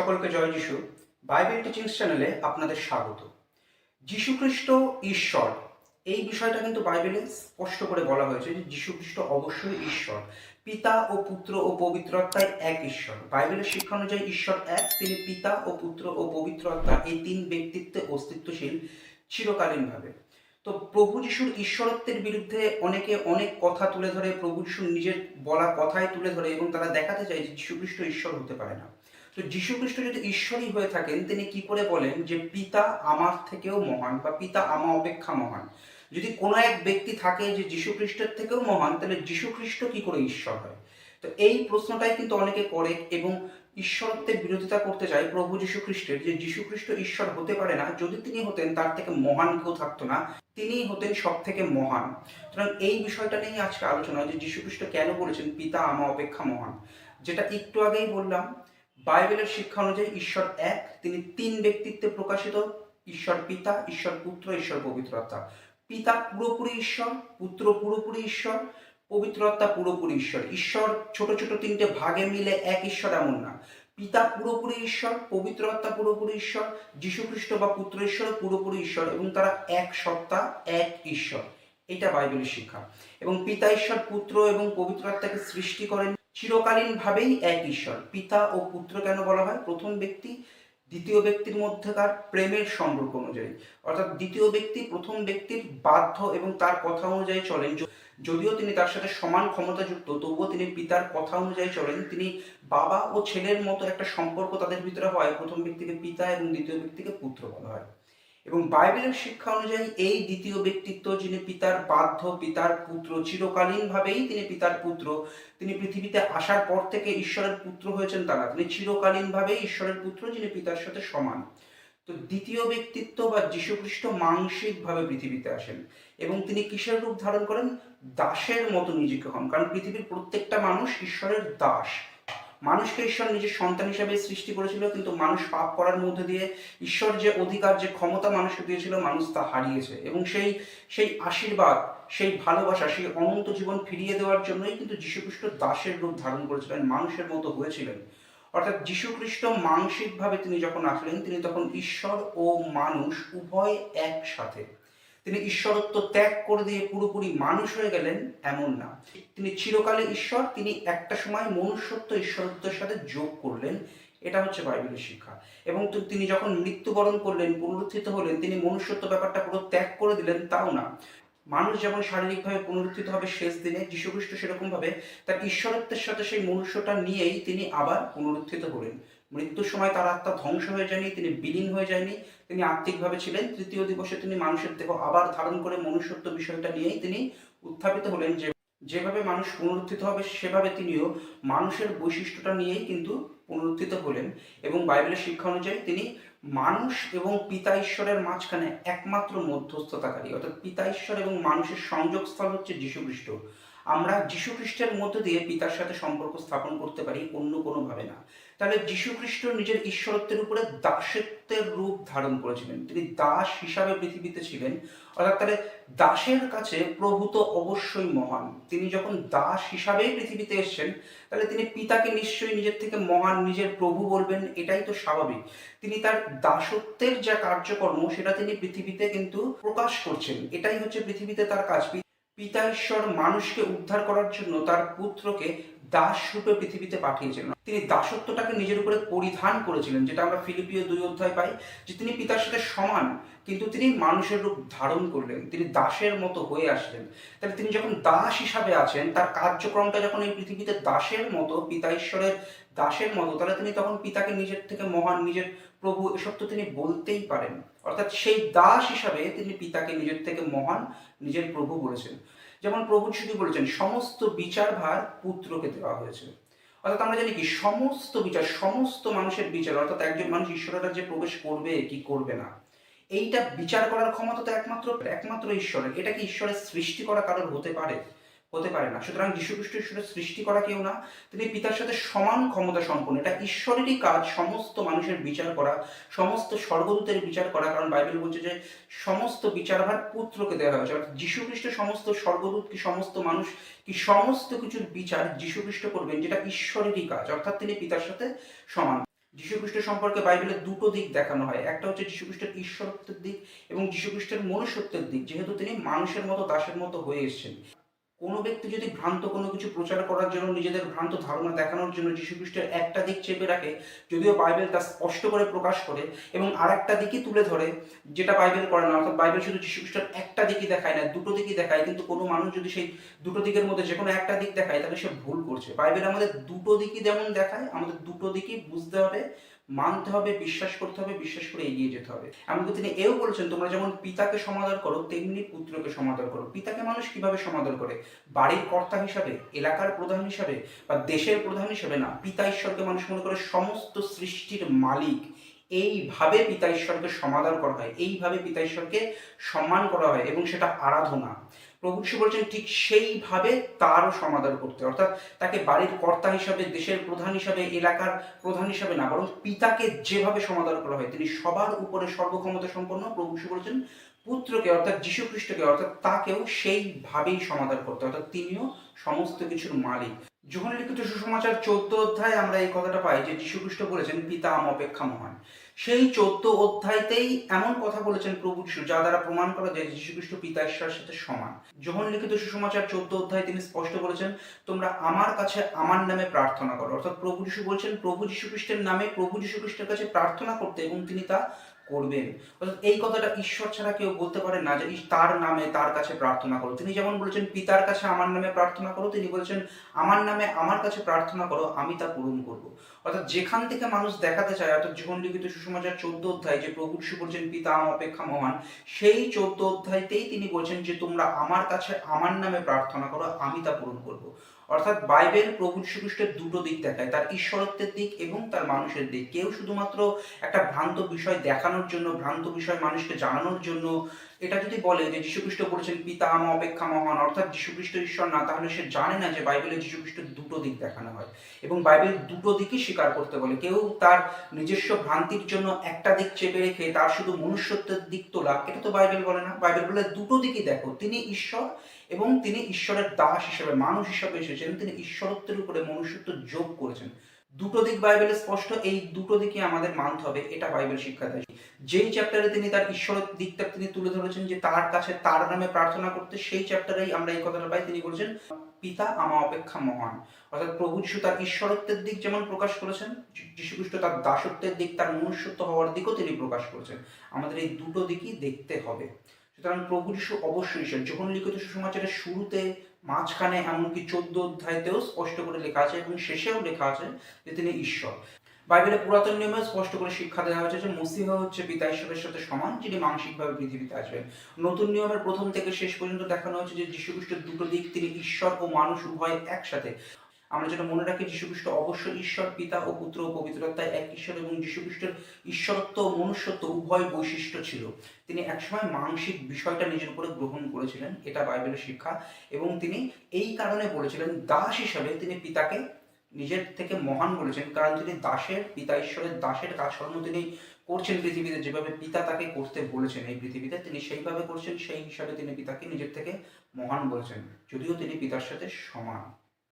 সকলকে জয় যিশু। Bible teachings চ্যানেলে আপনাদের স্বাগত। যীশুখ্রিস্ট ঈশ্বর। এই বিষয়টা কিন্তু বাইবেলে স্পষ্ট করে বলা হয়েছে যে যীশুখ্রিস্ট অবশ্যই ঈশ্বর। পিতা ও পুত্র ও পবিত্র আত্মায় এক ঈশ্বর। বাইবেলের শিক্ষা অনুযায়ী ঈশ্বর এক, তিনি পিতা ও পুত্র ও পবিত্র আত্মা এই তিন ব্যক্তিত্বে অস্তিত্বশীল চিরকালীনভাবে। তো প্রভু যিশুর ঈশ্বরত্বের বিরুদ্ধে অনেকে অনেক কথা তুলে ধরে, প্রভু যিশুর নিজের বলা কথাই তুলে ধরে এবং তারা দেখাতে চায় যে যীশুখ্রিস্ট ঈশ্বর হতে পারে না। তো যীশুখ্রিস্ট যদি ঈশ্বরই হয়ে থাকেন, তিনি কি করে বলেন যে, পিতা আমার থেকেও মহান বা পিতা আমা অপেক্ষা মহান যদি কোনো এক ব্যক্তি থাকে যে, যীশুখ্রিস্টের থেকেও মহান, তাহলে যীশুখ্রিস্ট কি করে ঈশ্বর হয়? তো এই প্রশ্নটাই কিন্তু অনেকে করে এবং ঈশ্বরত্বের বিরোধিতা করতে চায় প্রভু যীশু খ্রিস্টের যে যীশু খ্রিস্ট ঈশ্বর হতে পারে না। যদি তিনি হতেন, তার থেকে মহান কেউ থাকতো না। তিনি হতেন সব থেকে মহান। সুতরাং এই বিষয়টা নিয়ে আজকে আলোচনা যে যীশু খ্রিস্ট কেন বলেছেন, পিতা আমা অপেক্ষা মহান যেটা একটু আগেই বললাম বাইবেলের শিক্ষা অনুযায়ী ঈশ্বর এক, তিনি তিন ব্যক্তিত্বে প্রকাশিত, ঈশ্বর পিতা, ঈশ্বর পুত্র, ঈশ্বর পবিত্র আত্মা পিতা পুরোপুরি ঈশ্বর, পুত্র পুরোপুরি ঈশ্বর পবিত্র আত্মা পুরোপুরি ঈশ্বর। ঈশ্বর ছোট ছোট তিনটে ভাগে মিলে এক ঈশ্বর এমন না। পিতা পুরোপুরি ঈশ্বর পবিত্র আত্মা পুরোপুরি ঈশ্বর, যীশুখ্রিস্ট বা পুত্র ঈশ্বর পুরোপুরি ঈশ্বর এবং তারা এক সত্তা, এক ঈশ্বর। এটা বাইবেলের শিক্ষা। এবং পিতা ঈশ্বর, পুত্র এবং পবিত্র আত্মাকে সৃষ্টি করেন চিরকালীন ভাবেই এক ঈশ্বর। পিতা ও পুত্র কেন বলা হয়? প্রথম ব্যক্তি, দ্বিতীয় ব্যক্তির মধ্যেকার প্রেমের সম্পর্ক অনুযায়ী। অর্থাৎ দ্বিতীয় ব্যক্তি প্রথম ব্যক্তির বাধ্য এবং তার কথা অনুযায়ী চলেন। যদিও তিনি তার সাথে সমান ক্ষমতাযুক্ত, তবুও তিনি পিতার কথা অনুযায়ী চলেন। তিনি বাবা ও ছেলের মতো একটা সম্পর্ক তাদের ভিতরে হয়। প্রথম ব্যক্তিকে পিতা এবং দ্বিতীয় ব্যক্তিকে পুত্র বলা হয়। এবং বাইবেলের শিক্ষা অনুযায়ী এই দ্বিতীয় ব্যক্তিত্ব যিনি পিতার বাধ্য, পিতার পুত্র, চিরকালীনভাবেই তিনি পিতার পুত্র, তিনি পৃথিবীতে আসার পর থেকে ঈশ্বরের পুত্র হয়েছেন তারা। তিনি চিরকালীনভাবেই ঈশ্বরের পুত্র, যিনি পিতার সাথে সমান। তো দ্বিতীয় ব্যক্তিত্ব বা যীশুখ্রিস্ট মানসিকভাবে পৃথিবীতে আসেন এবং তিনি কিসের রূপ ধারণ করেন? দাসের মতো নিজেকে হন। কারণ পৃথিবীর প্রত্যেকটা মানুষ ঈশ্বরের দাস। মানুষকে ঈশ্বর নিজের সন্তান হিসেবে সৃষ্টি করেছিল, কিন্তু মানুষ পাপ করার মধ্যে দিয়ে ঈশ্বর যে অধিকার, যে ক্ষমতা মানুষকে দিয়েছিল, মানুষ তা হারিয়েছে। এবং সেই সেই আশীর্বাদ, সেই ভালোবাসা, সেই অনন্ত জীবন ফিরিয়ে দেওয়ার জন্যই কিন্তু যীশুখ্রিস্ট দাসের রূপ ধারণ করেছিলেন, মানুষের মতো হয়েছিলেন। অর্থাৎ যীশুখ্রিস্ট মানসিকভাবে তিনি যখন আসলেন, তিনি তখন ঈশ্বর ও মানুষ উভয় একসাথে। তিনি ঈশ্বরত্ব ত্যাগ করে দিয়ে পুরোপুরি মানুষ হয়ে গেলেন এমন না। তিনি চিরকালে ঈশ্বর, তিনি একটা সময় মনুষ্যত্ব, ঈশ্বরত্বের সাথে যোগ করলেন। এটা হচ্ছে বাইবেলের শিক্ষা। এবং তিনি যখন মৃত্যুবরণ করলেন, পুনরুত্থিত হলেন, তিনি মনুষ্যত্ব ব্যাপারটা পুরো ত্যাগ করে দিলেন, তাও না। মানুষ যেমন শারীরিকভাবে পুনরুত্থিত হবে শেষ দিনে, যীশুখ্রিস্ট সেরকমভাবে তার ঈশ্বরত্বের সাথে সেই মনুষ্যটা নিয়েই তিনি আবার পুনরুত্থিত হলেন। মৃত্যুর সময় তার আত্মা ধ্বংস হয়ে যায়নি, তিনি বিলীন হয়ে যায়নি, তিনি আত্মিকভাবে ছিলেন। তৃতীয় দিবসে তিনি মানুষের দেহ আবার ধারণ করে মনুষ্যত্ব বিষয়টা নিয়েই তিনি উত্থাপিত হলেন যে, যেভাবে মানুষ পুনরুত্থিত হবে সেভাবে তিনিও মানুষের বৈশিষ্ট্যটা নিয়েই কিন্তু পুনরুত্থিত হলেন এবং বাইবেলের শিক্ষা অনুযায়ী তিনি মানুষ এবং পিতা ঈশ্বরের মাঝখানে একমাত্র মধ্যস্থতাকারী। অর্থাৎ পিতা ঈশ্বর এবং মানুষের সংযোগস্থল হচ্ছে যীশুখ্রিস্ট। আমরা যীশুখ্রিস্টের মধ্য দিয়ে পিতার সাথে সম্পর্ক স্থাপন করতে পারি অন্য কোনোভাবে না। তাহলে যীশুখ্রিস্ট নিজের ঈশ্বরত্বের উপরে দাসত্বের রূপ ধারণ করেছিলেন। তিনি দাস হিসাবে পৃথিবীতে ছিলেন, অর্থাৎ তাহলে দাসের কাছে প্রভু তো অবশ্যই মহান। তিনি যখন দাস হিসাবেই পৃথিবীতে এসছেন, তাহলে তিনি পিতাকে নিশ্চয়ই নিজের থেকে মহান, নিজের প্রভু বলবেন, এটাই তো স্বাভাবিক। তিনি তার দাসত্বের যা কার্যকর্ম, সেটা তিনি পৃথিবীতে কিন্তু প্রকাশ করছেন। এটাই হচ্ছে পৃথিবীতে তার কাজ। পিতা ঈশ্বর মানুষকে উদ্ধার করার জন্য তার পুত্রকে দাস রূপে পৃথিবীতে পাঠিয়েছিলেন। তিনি দাসত্বটাকে নিজের উপরে পরিধান করেছিলেন, যেটা আমরা ফিলিপিও দুই অধ্যায় পাই, যে তিনি পিতার সাথে সমান, কিন্তু তিনি মানুষের রূপ ধারণ করলেন, তিনি দাসের মতো হয়ে আসলেন। তাহলে তিনি যখন দাস হিসাবে আছেন, তার কার্যক্রমটা যখন এই পৃথিবীতে দাসের মতো, পিতা ঈশ্বরের দাসের মতো, তাহলে তিনি তখন পিতাকে নিজের থেকে মহান, নিজের প্রভু, এসব তো তিনি বলতেই পারেন। অর্থাৎ সেই দাস হিসাবে তিনি পিতাকে নিজের থেকে মহান, নিজের প্রভু বলেছেন। যেমন প্রভু শুধু বলেছেন, সমস্ত বিচার ভার পুত্রকে দেওয়া হয়েছে। অর্থাৎ আমরা জানি কি, সমস্ত বিচার, সমস্ত মানুষের বিচার, অর্থাৎ একজন মানুষ ঈশ্বরের রাজ্যে প্রবেশ করবে, কি করবে না। এইটা বিচার করার ক্ষমতা তো একমাত্র একমাত্র ঈশ্বরের। এটা কি ঈশ্বরের সৃষ্টি করা কারোর হতে পারে? হতে পারে না। সুতরাং যীশুখ্রিস্ট ঈশ্বরের সৃষ্টি করা কেউ না, তিনি পিতার সাথে সমান ক্ষমতা সম্পন্ন। এটা ঈশ্বরেরই কাজ, সমস্ত মানুষের বিচার করা, সমস্ত স্বর্গদূতের বিচার করা। কারণ বাইবেল বলছে যে সমস্ত বিচারভার পুত্রকে দেওয়া হয়েছে। অর্থাৎ যীশুখ্রিস্ট সমস্ত স্বর্গদূত কি, সমস্ত মানুষ কি, সমস্ত কিছুর বিচার যীশুখ্রিস্ট করবেন, যেটা ঈশ্বরেরই কাজ। অর্থাৎ তিনি পিতার সাথে সমান। যীশুখ্রিস্ট সম্পর্কে বাইবেলের দুটো দিক দেখানো হয়। একটা হচ্ছে যীশুখ্রিস্টের ঈশ্বরত্বের দিক এবং যীশুখ্রিস্টের মনুষ্যত্বের দিক, যেহেতু তিনি মানুষের মতো, দাসের মতো হয়ে এসেছেন। কোনো ব্যক্তি যদি ভ্রান্ত কোনো কিছু প্রচার করার জন্য নিজেদের ভ্রান্ত ধারণা দেখানোর জন্য যীশুখ্রিস্টের একটা দিক চেপে রাখে, যদিও বাইবেল তা স্পষ্ট করে প্রকাশ করে এবং আর একটা দিকই তুলে ধরে, যেটা বাইবেল করে না, অর্থাৎ বাইবেল শুধু যীশুখ্রিস্টের একটা দিকই দেখায় না, দুটো দিকই দেখায়, কিন্তু কোনো মানুষ যদি সেই দুটো দিকের মধ্যে যে কোনো একটা দিক দেখায়, তাহলে সে ভুল করছে। বাইবেল আমাদের দুটো দিকই যেমন দেখায়, আমাদের দুটো দিকই বুঝতে হবে মানতে হবে, বিশ্বাস করতে হবে, বিশ্বাস করে এগিয়ে যেতে হবে। এমনকি তিনি এও বলছেন, তোমরা যেমন পিতাকে সমাদর করো, তেমনি পুত্রকে সমাদর করো। পিতাকে মানুষ কীভাবে সমাদর করে? বাড়ির কর্তা হিসাবে, এলাকার প্রধান হিসাবে, বা দেশের প্রধান হিসাবে না, পিতা ঈশ্বরকে মানুষ মনে করে সমস্ত সৃষ্টির মালিক। এইভাবে পিতা ঈশ্বরকে সমাদর করা হয়, এইভাবে পিতা ঈশ্বরকে সম্মান করা হয়, এবং সেটা আরাধনা। প্রভু শিব বলছেন, ঠিক সেইভাবে তারও সমাধান করতে অর্থাৎ তাকে বাড়ির কর্তা হিসাবে, দেশের প্রধান হিসাবে, এলাকার প্রধান হিসাবে না, বরং পিতাকে যেভাবে সমাধান করা হয়, তিনি সবার উপরে সর্বক্ষমতা সম্পন্ন প্রভু শিব বলছেন, পুত্রকে অর্থাৎ যীশু খ্রিস্টকে অর্থাৎ তাকেও সেইভাবেই সমাধান করতে অর্থাৎ তিনিও সমস্ত কিছুর মালিক। যখন লিখিত সুসমাচার চোদ্দ অধ্যায় আমরা এই কথাটা পাই যে যীশু খ্রিস্ট বলেছেন, পিতা আম অপেক্ষা মহান। সেই চোদ্দ অধ্যায়তেই এমন কথা বলেছেন প্রভু যীশু, যা দ্বারা প্রমাণ করা যায় যে যীশু পিতা ঈশ্বরের সাথে সমান। যখন লিখিত সুসমাচার চোদ্দ অধ্যায় তিনি স্পষ্ট বলেছেন, তোমরা আমার কাছে আমার নামে প্রার্থনা করো। অর্থাৎ প্রভু যীশু বলছেন, প্রভু যীশু খ্রিস্টের নামে প্রভু যীশু খ্রিস্টের কাছে প্রার্থনা করতে এবং তিনি তা করবেন। এই কথাটা ঈশ্বর ছাড়া কেউ বলতে পারে না যে তার নামে তার কাছে প্রার্থনা করো। তিনি যেমন বলেছেন, পিতার কাছে আমার নামে প্রার্থনা করো। তিনি বলেছেন, আমার নামে আমার কাছে প্রার্থনা করো, আমি তা পূরণ করব। অর্থাৎ যেখান থেকে মানুষ দেখাতে চায়, অর্থাৎ জীবন লিখিত সুসমাচার চোদ্দ অধ্যায় যে প্রভু যীশু বলছেন, পিতা আম অপেক্ষা মহান, সেই চোদ্দ অধ্যায়তেই তিনি বলছেন যে, তোমরা আমার কাছে আমার নামে প্রার্থনা করো, আমি তা পূরণ করব। অর্থাৎ বাইবেল প্রভু যীশু দুটো দিক দেখায়, তার ঈশ্বরত্বের দিক এবং তার মানুষের দিক। কেউ শুধুমাত্র একটা ভ্রান্ত বিষয় দেখানোর জন্য, ভ্রান্ত বিষয় মানুষকে জানানোর জন্য এটা যদি বলে যে যীশুখ্রিস্ট বলেছেন পিতা আম অপেক্ষা মহান, অর্থাৎ যীশুখ্রিস্ট ঈশ্বর না, তাহলে সে জানে না যে বাইবেলে যীশুখ্রিস্টের দুটো দিক দেখানো হয়। এবং বাইবেল দুটো দিকই স্বীকার করতে বলে। কেউ তার নিজস্ব ভ্রান্তির জন্য একটা দিক চেপে রেখে তার শুধু মনুষ্যত্বের দিক তোলা, এটা তো বাইবেল বলে না। বাইবেল বলে দুটো দিকই দেখো, তিনি ঈশ্বর এবং তিনি ঈশ্বরের দাস হিসেবে, মানুষ হিসেবে এসেছেন, তিনি ঈশ্বরত্বের উপরে মনুষ্যত্ব যোগ করেছেন। দুটো দিক বাইবেলে স্পষ্ট, এই দুটো দিকে আমাদের মানতে হবে, এটা বাইবেল শিক্ষা দেয় যেই চ্যাপ্টারে তিনি তার ঈশ্বরের দিকটা তিনি তুলে ধরেছেন যে তার কাছে তার নামে প্রার্থনা করতে, সেই চ্যাপ্টারেই আমরা এই কথাটা পাই, তিনি বলছেন, পিতা আমা অপেক্ষা মহান। অর্থাৎ প্রভু যিশু তার ঈশ্বরত্বের দিক যেমন প্রকাশ করেছেন, যীশু- যীশুখ্রিস্ট তার দাসত্বের দিক, তার মনুষ্যত্ব হওয়ার দিকও তিনি প্রকাশ করেছেন। আমাদের এই দুটো দিকই দেখতে হবে। সুতরাং প্রভু যিশু অবশ্যই ঈশ্বর। যখন লিখিত সুসমাচারের শুরুতে মাঝখানে এমনকি চোদ্দ অধ্যায়তেও স্পষ্ট করে লেখা আছে এবং শেষেও লেখা আছে যে তিনি ঈশ্বর। বাইবেলে পুরাতন নিয়মে স্পষ্ট করে শিক্ষা দেওয়া হয়েছে যে মসিহা হচ্ছে পিতা ঈশ্বরের সাথে সমান, যিনি মানসিকভাবে পৃথিবীতে আসবেন। নতুন নিয়মের প্রথম থেকে শেষ পর্যন্ত দেখানো হয়েছে যে যীশুখ্রিস্টের দুটো দিক, তিনি ঈশ্বর ও মানুষ উভয় একসাথে। আমরা যেটা মনে রাখি, যীশুখ্রিস্ট অবশ্যই ঈশ্বর, পিতা ও পুত্র ও পবিত্রতায় এক ঈশ্বর এবং যীশুখ্রিস্টের ঈশ্বরত্ব ও মনুষ্যত্ব উভয় বৈশিষ্ট্য ছিল। তিনি একসময় মানসিক বিষয়টা নিজের উপরে গ্রহণ করেছিলেন, এটা বাইবেলের শিক্ষা। এবং তিনি এই কারণে বলেছিলেন, দাস হিসাবে তিনি পিতাকে নিজের থেকে মহান বলেছেন। কারণ তিনি দাসের, পিতা ঈশ্বরের দাসের কাজকর্ম তিনি করছেন পৃথিবীতে। যেভাবে পিতা তাকে করতে বলেছেন এই পৃথিবীতে, তিনি সেইভাবে করছেন। সেই হিসাবে তিনি পিতাকে নিজের থেকে মহান বলেছেন। যদিও তিনি পিতার সাথে সমান।